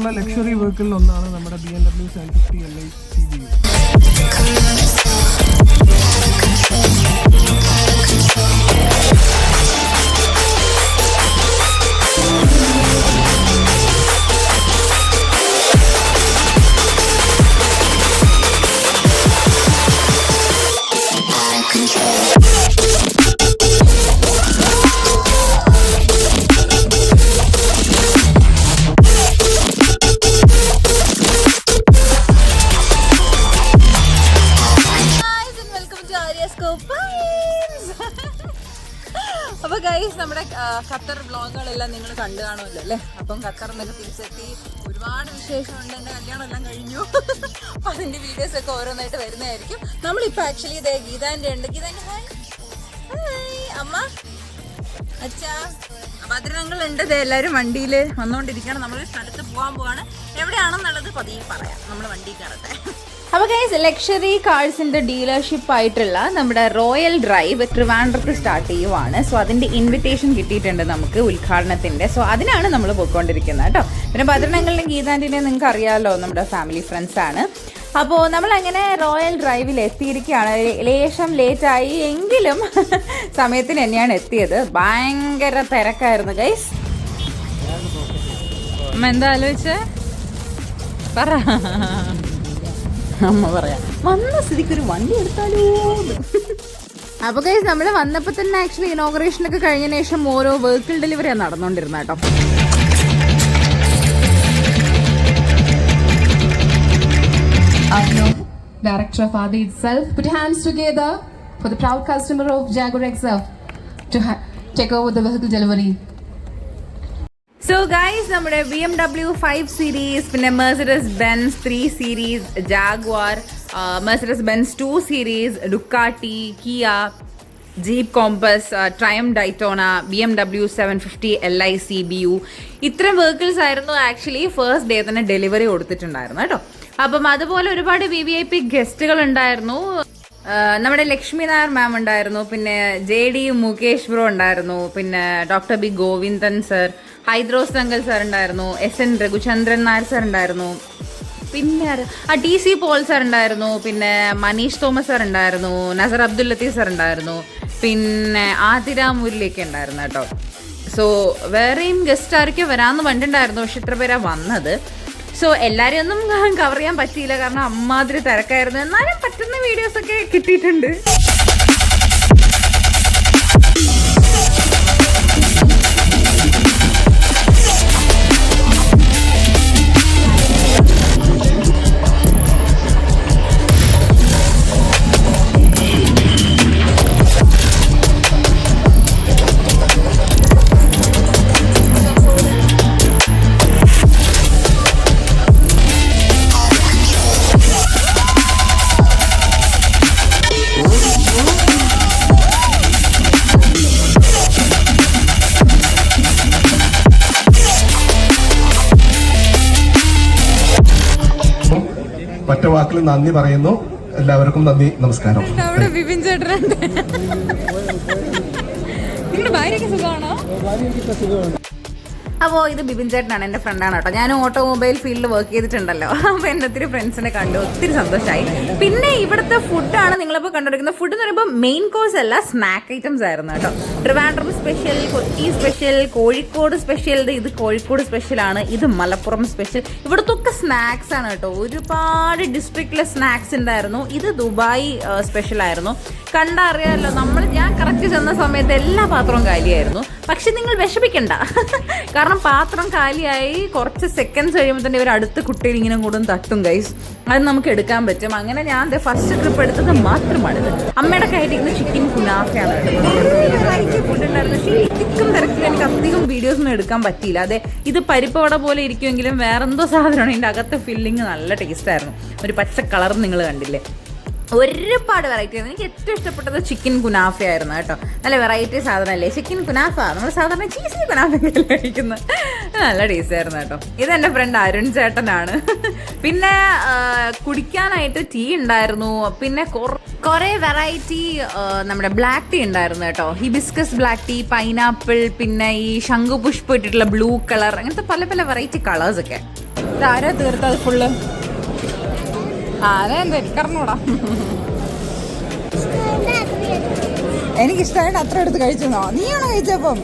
കംഫർട്ടുള്ള luxury വെഹിക്കിളിൽ ഒന്നാണ് നമ്മുടെ B M W seven fifty L I guys നമ്മുടെ ഖത്തർ വ്ളോഗുകളെല്ലാം നിങ്ങൾ കണ്ടു കാണുമല്ലോ അല്ലേ? അപ്പം ഖത്തർ എന്നൊക്കെ തിരിച്ചെത്തി. ഒരുപാട് വിശേഷമുണ്ട്. എന്റെ കല്യാണം എല്ലാം കഴിഞ്ഞു. അപ്പം അതിന്റെ വീഡിയോസ് ഒക്കെ ഓരോന്നായിട്ട് വരുന്നതായിരിക്കും. നമ്മളിപ്പോൾ ആക്ച്വലി ഇതേ ഗീതാന്റെ ഉണ്ട്. ഗീതാന്റെ ഹായ്. ഹായ്. അമ്മ. അച്ഛാ. ദേ എല്ലാവരും വണ്ടിയിൽ വന്നുകൊണ്ടിരിക്കുകയാണ്. നമ്മൾ സ്ഥലത്ത് പോകാൻ പോവാണ്. എവിടെയാണെന്നുള്ളത് പതിയെ പറയാം. നമ്മൾ വണ്ടി കയറട്ടെ. അപ്പോൾ ഗൈസ് ലക്ഷറി കാഴ്സിന്റെ ഡീലർഷിപ്പ് ആയിട്ടുള്ള നമ്മുടെ റോയൽ ഡ്രൈവ് ട്രിവാൻഡ്രത്ത് സ്റ്റാർട്ട് ചെയ്യുവാണ്. സോ അതിന്റെ ഇൻവിറ്റേഷൻ കിട്ടിയിട്ടുണ്ട് നമുക്ക് ഉദ്ഘാടനത്തിന്റെ. സോ അതിനാണ് നമ്മൾ പോയിക്കൊണ്ടിരിക്കുന്നത് കേട്ടോ. പിന്നെ ഭദ്രണങ്ങളിലും ഗീതാന്റിനെ നിങ്ങൾക്ക് അറിയാമല്ലോ നമ്മുടെ ഫാമിലി ഫ്രണ്ട്സ് ആണ്. അപ്പോൾ നമ്മൾ അങ്ങനെ റോയൽ ഡ്രൈവിൽ എത്തിയിരിക്കുകയാണ്. ലേശം ലേറ്റായി എങ്കിലും സമയത്തിന് തന്നെയാണ് എത്തിയത്. ഭയങ്കര തിരക്കായിരുന്നു ഗൈസ് എന്താ ആലോചിച്ച്? പറ. അമ്മ പറയാം വന്ന സ്ഥിതിക്ക് ഒരു വണ്ടി എടുത്താലോ അപ്പൊ കൈസ് നമ്മൾ വന്നപ്പോ തന്നെ ആക്ച്വലി ഇനോഗ്രേഷനൊക്കെ കഴിഞ്ഞ ശേഷം ഓരോ വെഹിക്കിൾ ഡെലിവറിയാണ് നടന്നുകൊണ്ടിരുന്നത് കേട്ടോ Arno, director of Adi itself, put hands together for the proud customer of Jaguar XF to ha- take over the vehicle delivery. So guys നമ്മുടെ B M W five series പിന്നെ Mercedes Benz three series Jaguar Mercedes Benz two series Ducati Kia Jeep Compass Triumph Daytona B M W seven fifty L I C B U ഇത്രയും vehicles ആയിരുന്നു actually first day തന്നെ delivery കൊടുത്തിട്ടുണ്ടായിരുന്നു കേട്ടോ. അപ്പം അതുപോലെ ഒരുപാട് V V I P ഗസ്റ്റുകൾ ഉണ്ടായിരുന്നു ആ, നമ്മുടെ ലക്ഷ്മി നായർ മാം ഉണ്ടായിരുന്നു പിന്നെ ജെ ഡി മുകേഷ് ബ്രോ ഉണ്ടായിരുന്നു പിന്നെ doctor B Govindan sir Hydros Thangal sir ഉണ്ടായിരുന്നു S N Raghuchandran Nair sir ഉണ്ടായിരുന്നു. പിന്നെ ആ ടി സി പോൾ സർ ഉണ്ടായിരുന്നു പിന്നെ മനീഷ് തോമസ് സർ ഉണ്ടായിരുന്നു നസർ അബ്ദുൽ ലത്തീഫ് സർ ഉണ്ടായിരുന്നു പിന്നെ ആതിര മുരളിയൊക്കെ ഉണ്ടായിരുന്നു കേട്ടോ. സോ വേറെയും ഗസ്റ്റ് ആരൊക്കെ വരാമെന്ന് പറഞ്ഞിട്ടുണ്ടായിരുന്നു പക്ഷെ ഇത്ര പേരാ വന്നത്. സോ എല്ലാവരെയും ഒന്നും കവർ ചെയ്യാൻ പറ്റിയില്ല കാരണം അമ്മാതിരി തിരക്കായിരുന്നു. എന്നാലും പറ്റുന്ന വീഡിയോസൊക്കെ കിട്ടിയിട്ടുണ്ട്. ഒറ്റ വാക്കിൽ നന്ദി പറയുന്നു. എല്ലാവർക്കും നന്ദി നമസ്കാരം. അവിടെ ചേട്ടനുണ്ട് നിങ്ങളുടെ ഭാര്യയ്ക്ക് സുഖമാണോ. അപ്പോൾ ഇത് ബിബിൻ ചേട്ടനാണ് എന്റെ ഫ്രണ്ടാണ് കേട്ടോ. ഞാൻ ഓട്ടോമൊബൈൽ ഫീൽഡിൽ വർക്ക് ചെയ്തിട്ടുണ്ടല്ലോ. അപ്പോൾ എന്റെ ഒത്തിരി ഫ്രണ്ട്സിനെ കണ്ടു. ഒത്തിരി സന്തോഷമായി പിന്നെ ഇവിടുത്തെ ഫുഡാണ് നിങ്ങളിപ്പോൾ കണ്ടുപിടിക്കുന്നത് ഫുഡ് എന്ന് പറയുമ്പോൾ മെയിൻ കോഴ്സ് അല്ല സ്നാക്ക് ഐറ്റംസ് ആയിരുന്നു കേട്ടോ. Trivandrum special Kochi special Kozhikode special ഇത് കോഴിക്കോട് സ്പെഷ്യലാണ് ഇത് മലപ്പുറം സ്പെഷ്യൽ ഇവിടുത്തെ ഒക്കെ സ്നാക്സ് ആണ് കേട്ടോ. ഒരുപാട് ഡിസ്ട്രിക്റ്റിലെ സ്നാക്സ് ഉണ്ടായിരുന്നു. ഇത് ദുബായ് സ്പെഷ്യൽ ആയിരുന്നു. കണ്ടറിയാമല്ലോ നമ്മൾ ഞാൻ കറക്റ്റ് ചെന്ന സമയത്ത് എല്ലാ പാത്രവും കാര്യമായിരുന്നു പക്ഷെ നിങ്ങൾ വിഷമിക്കണ്ട. കാരണം പാത്രം കാലിയായി കുറച്ച് സെക്കൻഡ്സ് കഴിയുമ്പോൾ തന്നെ ഇവർ അടുത്ത കുട്ടിയിൽ ഇങ്ങനെ കൂടും തട്ടും ഗൈസ് അത് നമുക്ക് എടുക്കാൻ പറ്റും. അങ്ങനെ ഞാൻ ഫസ്റ്റ് ട്രിപ്പ് എടുത്തത് മാത്രമാണിത് അമ്മയുടെ കയ്യിലിരിക്കുന്ന ചിക്കൻ കുനാഫയാണ് ഫുഡ് തിരക്കിൽ എനിക്ക് അധികം വീഡിയോസ് ഒന്നും എടുക്കാൻ പറ്റിയില്ല. അതെ ഇത് പരിപ്പവട പോലെ ഇരിക്കുമെങ്കിലും വേറെന്തോ സാധനമാണ്. ഇതിന്റെ അകത്തെ ഫില്ലിങ് നല്ല ടേസ്റ്റ് ആയിരുന്നു. ഒരു പച്ച കളർ നിങ്ങൾ കണ്ടില്ലേ? ഒരുപാട് വെറൈറ്റി എനിക്ക് ഏറ്റവും ഇഷ്ടപ്പെട്ടത് ചിക്കൻ കുനാഫ ആയിരുന്നു കേട്ടോ. നല്ല വെറൈറ്റി സാധനമല്ലേ? ചിക്കൻ കുനാഫ നമ്മൾ സാധാരണ ചീസി കുനാഫ കഴിക്കുന്നത് നല്ല ടേസ്റ്റ് ആയിരുന്നു കേട്ടോ. ഇത് എന്റെ ഫ്രണ്ട് അരുൺ ചേട്ടനാണ്. പിന്നെ കുടിക്കാനായിട്ട് ടീ ഉണ്ടായിരുന്നു. പിന്നെ കുറേ വെറൈറ്റി നമ്മുടെ ബ്ലാക്ക് ടീ ഉണ്ടായിരുന്നു കേട്ടോ. ഹിബിസ്കസ് ബ്ലാക്ക് ടീ പൈനാപ്പിൾ പിന്നെ ഈ ശംഖുപുഷ്പം ഇട്ടിട്ടുള്ള ബ്ലൂ കളർ അങ്ങനത്തെ പല പല വെറൈറ്റി കളേഴ്സൊക്കെ ആരാ തീർത്തത് ഫുള്ള് എനിക്കിഷ്ടമായിട്ട് അത്ര എടുത്ത് കഴിച്ചെന്നോ? നീയാണോ കഴിച്ചപ്പം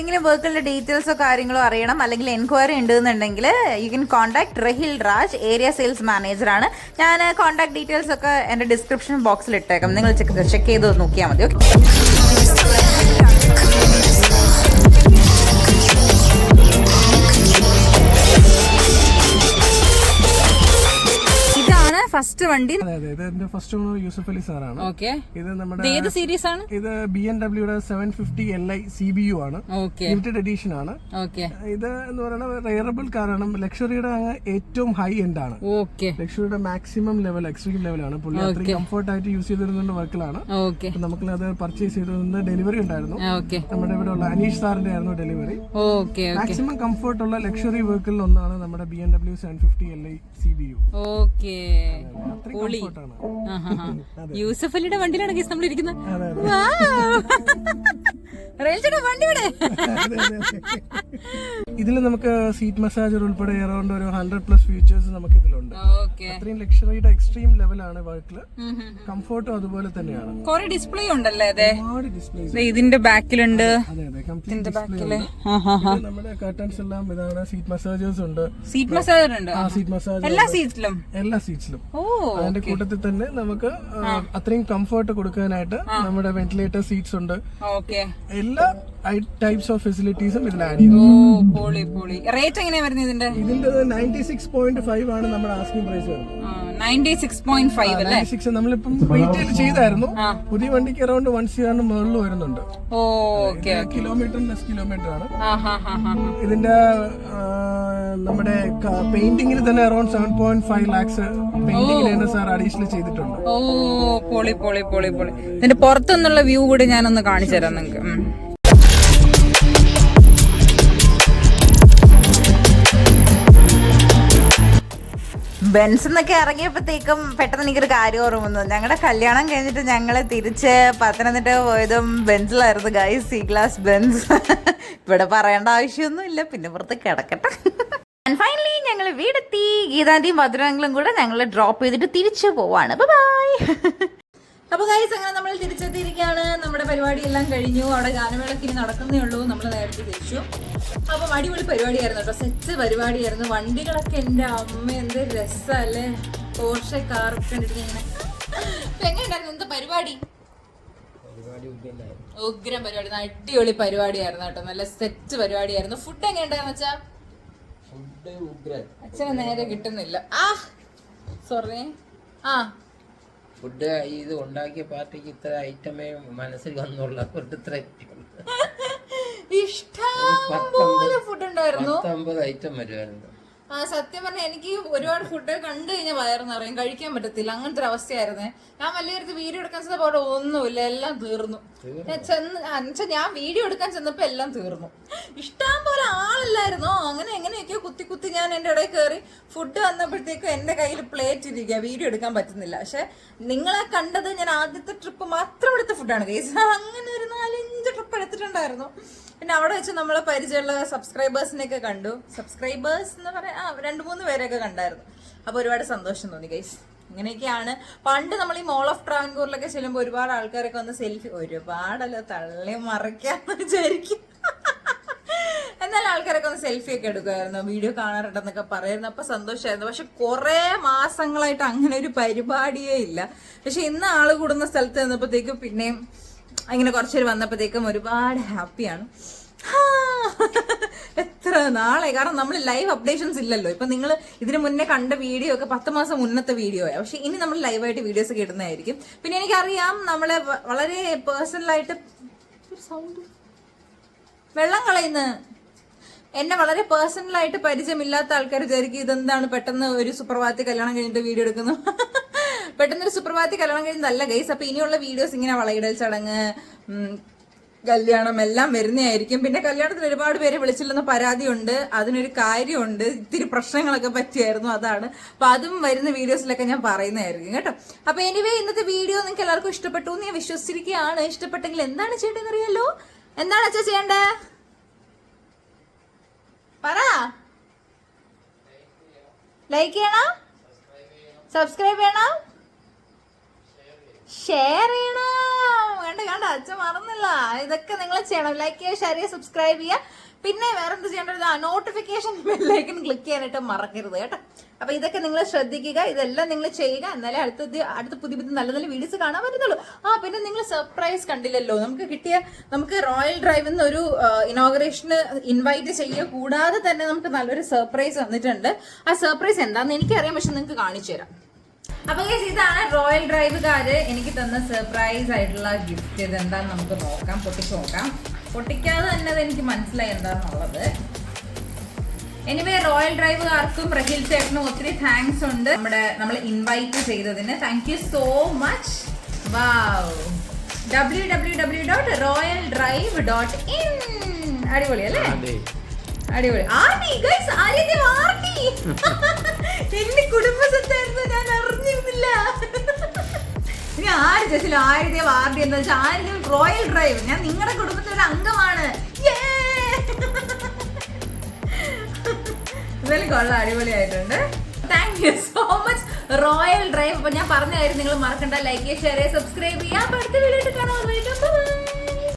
ഏതെങ്കിലും വർക്കുകളുടെ ഡീറ്റെയിൽസോ കാര്യങ്ങളോ അറിയണം അല്ലെങ്കിൽ എൻക്വയറി ഉണ്ടെന്നുണ്ടെങ്കിൽ you can contact Rahil Raj area sales മാനേജറാണ് ഞാൻ കോൺടാക്ട് ഡീറ്റെയിൽസ് ഒക്കെ എന്റെ ഡിസ്ക്രിപ്ഷൻ ബോക്സിൽ ഇട്ടേക്കാം. നിങ്ങൾ ചെക്ക് ചെക്ക് ചെയ്ത് നോക്കിയാൽ മതി ഓക്കെ ഫസ്റ്റ് വണ്ടി. ഇത് എന്റെ ഫസ്റ്റ് ഓണർ യൂസഫ് അലി സാറാണ്. ഓക്കെ ഇത് നമ്മുടെ ഏത് സീരീസ് ആണ്? ഇത് B M ഡബ്ല്യൂടെ seven fifty L I C B U ആണ്. ഓക്കെ ലിമിറ്റഡ് എഡീഷൻ ആണ്. ഓക്കെ ഇത് എന്ന് പറയുന്നത് റയറബിൾ കാറാണ് ലക്ഷറിയുടെ അങ്ങ് ഏറ്റവും ഹൈ എൻഡ് ആണ്. ഓക്കെ ലക്ഷറിയുടെ മാക്സിമം ലെവൽ എക്സ്ട്രീം ലെവലാണ് പുള്ളി അത്രയും കംഫർട്ട് ആയിട്ട് യൂസ് ചെയ്തിരുന്ന വർക്കിലാണ് ഓക്കെ നമുക്ക് അത് പർച്ചേസ് ചെയ്തിരുന്ന ഡെലിവറി ഉണ്ടായിരുന്നു. ഓക്കെ നമ്മുടെ ഇവിടെ ഉള്ള അനീഷ് സാറിന്റെ ആയിരുന്നു ഡെലിവറി ഓക്കെ മാക്സിമം കംഫർട്ട് ഉള്ള ലക്ഷറി വെഹിക്കിളിൽ ഒന്നാണ് നമ്മുടെ B N W seven fifty L I C B U okay കംഫർട്ടാണ് Yusuf അലിയുടെ വണ്ടിയിലാണ് കേസ് നമ്മൾ ഇരിക്കുന്നത് ഇതിൽ നമുക്ക് സീറ്റ് മസാജർ ഉൾപ്പെടെ അറൗണ്ട് ഒരു ഹൺഡ്രഡ് പ്ലസ് ഫീച്ചേഴ്സ് നമുക്ക് ഇതിലുണ്ട്. അത്രയും ലക്ഷറിയുടെ എക്സ്ട്രീം ലെവലാണ് വർക്കിൽ കംഫർട്ടും അതുപോലെ തന്നെയാണ്. കുറെ ഡിസ്പ്ലേ ഉണ്ടല്ലേ ഒരുപാട് ഡിസ്പ്ലേ ഇതിന്റെ ബാക്കിലുണ്ട്. നമ്മുടെ കർട്ടൻസ് എല്ലാം ഇതാണ്. സീറ്റ് മസാജേഴ്സ് ഉണ്ട്. സീറ്റ് മസാജർ ഉണ്ട്. ആ സീറ്റ് മസാജ് എല്ലാ സീറ്റിലും എല്ലാ സീറ്റ്സിലും ഓ അതിന്റെ കൂട്ടത്തിൽ തന്നെ നമുക്ക് അത്രയും കംഫർട്ട് കൊടുക്കാനായിട്ട് നമ്മുടെ വെന്റിലേറ്റർ സീറ്റ്സ് ഉണ്ട്. ഓക്കെ. എല്ലാ ടൈപ്സ് ഓഫ് ഫെസിലിറ്റീസും ഇതിൽ ആഡ് ചെയ്തു റേറ്റ് എങ്ങനെയാ വരുന്നത് ഇതിന്റെ? ഇതിന്റെ നയന്റി സിക്സ് പോയിന്റ് ഫൈവ് ആണ് നമ്മുടെ ആസ്കിംഗ് പ്രൈസ് വരുന്നത്. സിക്സ് നമ്മളിപ്പം റീറ്റെയിൽ ചെയ്തായിരുന്നു. പുതിയ വണ്ടിക്ക് അറൗണ്ട് വൺ സിആറിന് മുകളിൽ വരുന്നുണ്ട്. കിലോമീറ്റർ ലെസ് കിലോമീറ്റർ ആണ്. ഇതിന്റെ നമ്മുടെ പെയിന്റിങ്ങിന് തന്നെ around seven point five lakhs പെയിന്റിങ്ങിന് തന്നെ സാർ അഡീഷണൽ ചെയ്തിട്ടുണ്ട്. ഓ പൊളി പൊളി പൊളി പൊളി. ഇതിന്റെ പുറത്തുനിന്നുള്ള വ്യൂ കൂടി ഞാനൊന്ന് കാണിച്ചു തരാം നിങ്ങൾക്ക് ബെൻസ് എന്നൊക്കെ ഇറങ്ങിയപ്പോഴത്തേക്കും പെട്ടെന്ന് എനിക്കൊരു കാര്യം ഓർമ്മ വന്നു ഞങ്ങളുടെ കല്യാണം കഴിഞ്ഞിട്ട് ഞങ്ങൾ തിരിച്ച് പത്തനംതിട്ട പോയതും ബെൻസിലായിരുന്നു ഗായ് സി ക്ലാസ് ബെൻസ് ഇവിടെ പറയേണ്ട ആവശ്യമൊന്നുമില്ല പിന്നെ പുറത്ത് കിടക്കട്ടെ. ഫൈനലി ഞങ്ങൾ വീടെത്തി. ഗീതാന്റെയും മധുരങ്ങളും കൂടെ ഞങ്ങൾ ഡ്രോപ്പ് ചെയ്തിട്ട് തിരിച്ചു പോവാണ്. ബൈ അപ്പൊ ഗൈസ് അങ്ങനെ നമ്മൾ തിരിച്ചെത്തിയിരിക്കുകയാണ്. നമ്മുടെ പരിപാടി എല്ലാം കഴിഞ്ഞു. അവിടെ ഗാനമേളക്ക് ഇനി നടക്കുന്നേ ഉള്ളൂ. നമ്മൾ നേരത്തെ തിരിച്ചു. അപ്പം അടിപൊളി പരിപാടിയായിരുന്നു കേട്ടോ. സെറ്റ് പരിപാടിയായിരുന്നു. വണ്ടികളൊക്കെ എന്റെ അമ്മ എന്ത് രസമല്ലേ. പോർഷെ കാറൊക്കെ കണ്ടിട്ട് ഇങ്ങനെ. എങ്ങനെയുണ്ടായിരുന്നു എന്താ പരിപാടി? ഉഗ്രം പരിപാടി. അടിപൊളി പരിപാടിയായിരുന്നു കേട്ടോ. നല്ല സെറ്റ് പരിപാടിയായിരുന്നു. ഫുഡ് എങ്ങനെയുണ്ടായിരുന്നു വെച്ചാ അച്ഛനെ നേരെ കിട്ടുന്നില്ല. ആ സോറി ആ ഫുഡ് ഇത് ഉണ്ടാക്കിയ പാർട്ടിക്ക് ഇത്ര ഐറ്റമേ മനസ്സിൽ വന്നുള്ള. ഫുഡ് ഇത്ര ഇഷ്ടം പോലെ ഫുഡ് ഉണ്ടായിരുന്നു. പത്തൊമ്പത് ഐറ്റം വരുമായിരുന്നു. സത്യം പറഞ്ഞാൽ എനിക്ക് ഒരുപാട് ഫുഡ് കണ്ടു കഴിഞ്ഞാൽ വയറ് നിറയും. കഴിക്കാൻ പറ്റത്തില്ല. അങ്ങനത്തെ ഒരു അവസ്ഥയായിരുന്നേ ഞാൻ വലിയ അടുത്ത് വീഡിയോ എടുക്കാൻ ചെന്നപ്പോൾ അവിടെ ഒന്നുമില്ല. എല്ലാം തീർന്നു. ഞാൻ ചെന്ന് ഞാൻ വീഡിയോ എടുക്കാൻ ചെന്നപ്പോൾ എല്ലാം തീർന്നു. ഇഷ്ടം പോലെ ആളല്ലായിരുന്നോ? അങ്ങനെ എങ്ങനെയൊക്കെയോ കുത്തി കുത്തി ഞാൻ എന്റെ ഇടയിൽ കയറി ഫുഡ് വന്നപ്പോഴത്തേക്കും എന്റെ കയ്യിൽ പ്ലേറ്റ് ഇരിക്കുക. വീഡിയോ എടുക്കാൻ പറ്റുന്നില്ല. പക്ഷെ നിങ്ങളെ കണ്ടത് ഞാൻ ആദ്യത്തെ ട്രിപ്പ് മാത്രം എടുത്ത ഫുഡാണ് കേസ് അങ്ങനെ ഒരു നാലഞ്ച് ട്രിപ്പ് എടുത്തിട്ടുണ്ടായിരുന്നു. പിന്നെ അവിടെ വെച്ച് നമ്മളെ പരിചയമുള്ള സബ്സ്ക്രൈബേഴ്സിനെയൊക്കെ കണ്ടു. സബ്സ്ക്രൈബേഴ്സ് എന്ന് പറയാൻ ആ രണ്ട് മൂന്ന് പേരെയൊക്കെ കണ്ടായിരുന്നു. അപ്പോൾ ഒരുപാട് സന്തോഷം തോന്നി ഗൈസ് ഇങ്ങനെയൊക്കെയാണ്. പണ്ട് നമ്മൾ ഈ മോൾ ഓഫ് ട്രാവൻകൂറിലൊക്കെ ചെല്ലുമ്പോൾ ഒരുപാട് ആൾക്കാരൊക്കെ വന്ന് സെൽഫി ഒരുപാടല്ല തള്ളി മറയ്ക്കാന്ന് വിചാരിക്കും. എന്നാൽ ആൾക്കാരൊക്കെ ഒന്ന് സെൽഫി ഒക്കെ എടുക്കുമായിരുന്നു വീഡിയോ കാണാറുണ്ടെന്നൊക്കെ പറയുന്നു അപ്പൊ സന്തോഷമായിരുന്നു. പക്ഷെ കുറെ മാസങ്ങളായിട്ട് അങ്ങനെ ഒരു പരിപാടിയേ ഇല്ല. പക്ഷെ ഇന്ന് ആൾ കൂടുന്ന സ്ഥലത്ത് നിന്നപ്പോഴത്തേക്കും പിന്നെയും അങ്ങനെ കുറച്ചേര് വന്നപ്പോഴത്തേക്കും ഒരുപാട് ഹാപ്പിയാണ്. എത്ര നാളെ കാരണം നമ്മൾ ലൈവ് അപ്ഡേഷൻസ് ഇല്ലല്ലോ. ഇപ്പൊ നിങ്ങൾ ഇതിന് മുന്നേ കണ്ട വീഡിയോ ഒക്കെ പത്ത് മാസം മുന്നത്തെ വീഡിയോ ആയി. പക്ഷെ ഇനി നമ്മൾ ലൈവായിട്ട് വീഡിയോസ് കിട്ടുന്നതായിരിക്കും പിന്നെ എനിക്കറിയാം നമ്മളെ വളരെ പേഴ്സണലായിട്ട് സൗണ്ട് വെള്ളം കളയുന്ന. എന്നെ വളരെ പേഴ്സണലായിട്ട് പരിചയമില്ലാത്ത ആൾക്കാർ വിചാരിക്കും ഇതെന്താണ് പെട്ടെന്ന് ഒരു സുപ്രഭാതത്തിൽ കല്യാണം കഴിഞ്ഞിട്ട് വീഡിയോ എടുക്കുന്നു. പെട്ടെന്ന് ഒരു സുപ്രഭാതത്തിൽ കല്യാണം കഴിഞ്ഞതല്ല ഗൈസ് അപ്പൊ ഇനിയുള്ള വീഡിയോസ് ഇങ്ങനെ വളയിടൽ ചടങ്ങ് കല്യാണം എല്ലാം വരുന്നതായിരിക്കും. പിന്നെ കല്യാണത്തിന് ഒരുപാട് പേര് വിളിച്ചില്ലെന്ന പരാതിയുണ്ട്. അതിനൊരു കാര്യമുണ്ട്. ഇത്തിരി പ്രശ്നങ്ങളൊക്കെ പറ്റിയായിരുന്നു അതാണ്. അപ്പൊ അതും വരുന്ന വീഡിയോസിലൊക്കെ ഞാൻ പറയുന്നതായിരിക്കും കേട്ടോ. അപ്പൊ എനിവേ ഇന്നത്തെ വീഡിയോ നിങ്ങൾക്ക് എല്ലാവർക്കും ഇഷ്ടപ്പെട്ടു എന്ന് ഞാൻ വിശ്വസിച്ചിരിക്കുകയാണ്. ഇഷ്ടപ്പെട്ടെങ്കിൽ എന്താണ് ചെയ്യേണ്ടതെന്ന് അറിയാലോ എന്താണ് അച്ഛാ ചെയ്യേണ്ടത് പറ. ലൈക്ക് ചെയ്യണം. സബ്സ്ക്രൈബ് ചെയ്യണം. ഷെയർ ചെയ്യണം? വേണ്ട കണ്ട. അച്ഛൻ മറന്നില്ല. ഇതൊക്കെ നിങ്ങൾ ചെയ്യണം. ലൈക്ക് ചെയ്യുക ഷെയർ ചെയ്യുക സബ്സ്ക്രൈബ് ചെയ്യുക. പിന്നെ വേറെ എന്ത് ചെയ്യേണ്ടത് ആ നോട്ടിഫിക്കേഷൻ ബെല്ലൈക്കൺ ക്ലിക്ക് ചെയ്യാനായിട്ട് മറക്കരുത് കേട്ടോ. അപ്പൊ ഇതൊക്കെ നിങ്ങൾ ശ്രദ്ധിക്കുക. ഇതെല്ലാം നിങ്ങൾ ചെയ്യുക. എന്നാലേ അടുത്ത അടുത്ത പുതിയ പുതിയ നല്ല നല്ല വീഡിയോസ് കാണാൻ പറ്റുന്നുള്ളൂ ആ പിന്നെ നിങ്ങൾ സർപ്രൈസ് കണ്ടില്ലല്ലോ. നമുക്ക് കിട്ടിയ നമുക്ക് റോയൽ ഡ്രൈവിൽ നിന്ന് ഒരു ഇനോഗ്രേഷന് ഇൻവൈറ്റ് ചെയ്യുക. കൂടാതെ തന്നെ നമുക്ക് നല്ലൊരു സർപ്രൈസ് വന്നിട്ടുണ്ട്. ആ സർപ്രൈസ് എന്താണെന്ന് എനിക്കറിയാം. പക്ഷെ നിങ്ങൾക്ക് കാണിച്ചു തരാം അപ്പൊ ഇതാണ് റോയൽ ഡ്രൈവുകാര് എനിക്ക് തന്ന സർപ്രൈസ് ആയിട്ടുള്ള ഗിഫ്റ്റ് ഇത് എന്താന്ന് നമുക്ക് നോക്കാം പൊട്ടിച്ച് നോക്കാം. പൊട്ടിക്കാതെ തന്നെ അത് എനിക്ക് മനസ്സിലായി എന്താന്നുള്ളത്. എനിവേ റോയൽ ഡ്രൈവുകാർക്കും പ്രഹിൽ ചേട്ടനും ഒത്തിരി താങ്ക്സ് ഉണ്ട്. നമ്മുടെ നമ്മൾ ഇൻവൈറ്റ് ചെയ്തതിന്. Thank you so much wow W W W dot royal drive dot in അടിപൊളി അല്ലേ? അടിപൊളി. ആർട്ടി ഗൈസ് ആര്യ ആർടി. ഇനി ആയിരത്തി ചേച്ചില്ല എന്ന് വെച്ചാൽ ആര്യദേവ് റോയൽ ഡ്രൈവ് ഞാൻ നിങ്ങളുടെ കുടുംബത്തിലെ ഒരു അംഗമാണ്! ഇതെല്ലാം കൊള്ളാം അടിപൊളിയായിട്ടുണ്ട്. Thank you so much royal drive അപ്പൊ ഞാൻ പറഞ്ഞായിരുന്നു നിങ്ങൾ മറക്കണ്ട. ലൈക്ക് ഷെയർ സബ്സ്ക്രൈബ് ചെയ്യാം അപ്പൊ അടുത്ത വീഡിയോ കാണാൻ